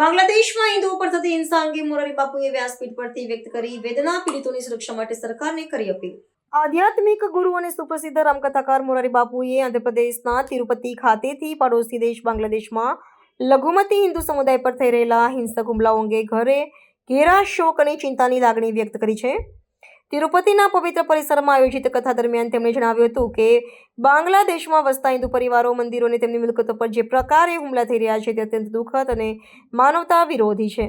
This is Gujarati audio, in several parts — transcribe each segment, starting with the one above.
પ્રદેશમાં હિન્દુઓ પર થતી હિંસા અંગે મોરારી બાપુએ વ્યાસપીઠ પરથી વ્યક્ત કરી વેદના પીડિતોની સુરક્ષા માટે સરકારને કરી અપીલ. આધ્યાત્મિક ગુરુ અને સુપ્રસિદ્ધ રામકથાકાર મોરારી બાપુએ આંધ્રપ્રદેશના તિરુપતિ ખાતેથી પડોશી દેશ બાંગ્લાદેશમાં લઘુમતી હિન્દુ સમુદાય પર થઈ રહેલા હિંસક હુમલાઓ અંગે ઘરે ઘેરા શોક અને ચિંતાની લાગણી વ્યક્ત કરી છે. તિરુપતિના પવિત્ર પરિસરમાં આયોજિત કથા દરમિયાન તેમણે જણાવ્યું હતું કે બાંગ્લાદેશમાં વસતા હિન્દુ પરિવારો મંદિરોને તેમની મિલકતો પર જે પ્રકારે હુમલા થઈ રહ્યા છે તે અત્યંત દુઃખદ અને માનવતા વિરોધી છે.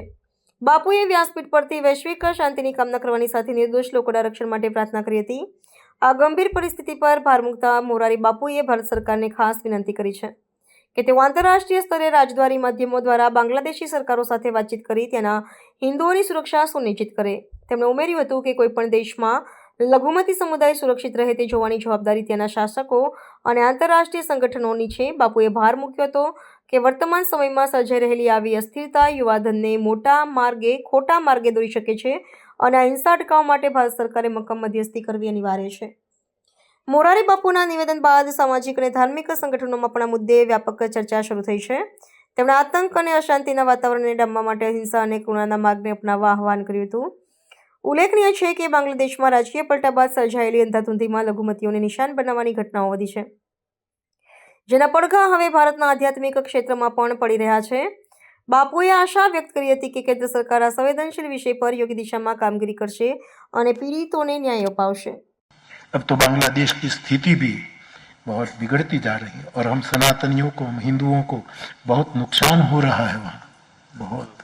બાપુએ વ્યાસપીઠ પરથી વૈશ્વિક શાંતિની કામના કરવાની સાથે નિર્દોષ લોકોના રક્ષણ માટે પ્રાર્થના કરી હતી. આ ગંભીર પરિસ્થિતિ પર ભાર મૂકતા મોરારી બાપુએ ભારત સરકારને ખાસ વિનંતી કરી છે કે તેઓ આંતરરાષ્ટ્રીય સ્તરે રાજદ્વારી માધ્યમો દ્વારા બાંગ્લાદેશી સરકારો સાથે વાતચીત કરી તેના હિન્દુઓની સુરક્ષા સુનિશ્ચિત કરે. તેમણે ઉમેર્યું હતું કે કોઈપણ દેશમાં લઘુમતી સમુદાય સુરક્ષિત રહે તે જોવાની જવાબદારી તેના શાસકો અને આંતરરાષ્ટ્રીય સંગઠનોની છે. બાપુએ ભાર મૂક્યો હતો કે વર્તમાન સમયમાં સર્જાઈ રહેલી આવી અસ્થિરતા યુવાધનને મોટા માર્ગે, ખોટા માર્ગે દોરી શકે છે અને આ હિંસા અટકાવવા માટે ભારત સરકારે મક્કમ મધ્યસ્થી કરવી અનિવાર્ય છે. મોરારી બાપુના નિવેદન બાદ સામાજિક અને ધાર્મિક સંગઠનોમાં પણ આ મુદ્દે વ્યાપક ચર્ચા શરૂ થઈ છે. તેમણે આતંક અને અશાંતિના વાતાવરણને ડામવા માટે હિંસા અને કૃણાના માર્ગને અપનાવવા આહવાન કર્યું હતું. ઉલ્લેખનીય છે કે બાંગ્લાદેશમાં રાજકીય પલટા બાદ સર્જાયેલી અંધાધૂંધીમાં લઘુમતીઓને નિશાન બનાવવાની ઘટનાઓ વધી છે જેના પડઘા હવે ભારતના આધ્યાત્મિક ક્ષેત્રમાં પણ પડી રહ્યા છે બાપુએ આશા વ્યક્ત કરી હતી કે કેન્દ્ર સરકાર આ સંવેદનશીલ વિષય પર યોગ્ય દિશામાં કામગીરી કરશે અને પીડિતોને ન્યાય અપાવશે अब तो बांग्लादेश की स्थिति भी बहुत बिगड़ती जा रही है और हम सनातनियों को हम हिंदुओं को बहुत नुकसान हो रहा है वहाँ बहुत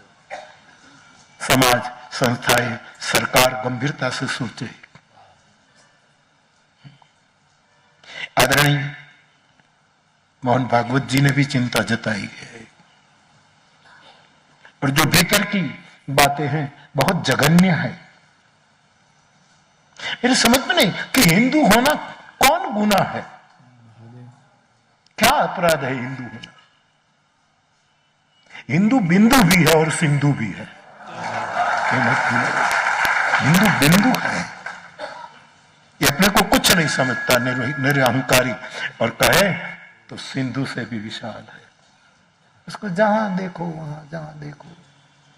समाज संस्थाएँ सरकार गंभीरता से सोचे आदरणीय मोहन भागवत जी ने भी चिंता जताई है। और जो भीतर की बातें हैं, बहुत जघन्य है। मेरे समझ में नहीं कि हिंदू होना कौन गुना है? क्या अपराध है हिंदू होना? हिंदू बिंदु भी है और सिंधु भी है। हिंदू बिंदु है ये अपने को कुछ नहीं समझता, निर- निरहंकारी। और कहे तो सिंधु से भी विशाल है। उसको जहाँ देखो, वहाँ, जहाँ देखो।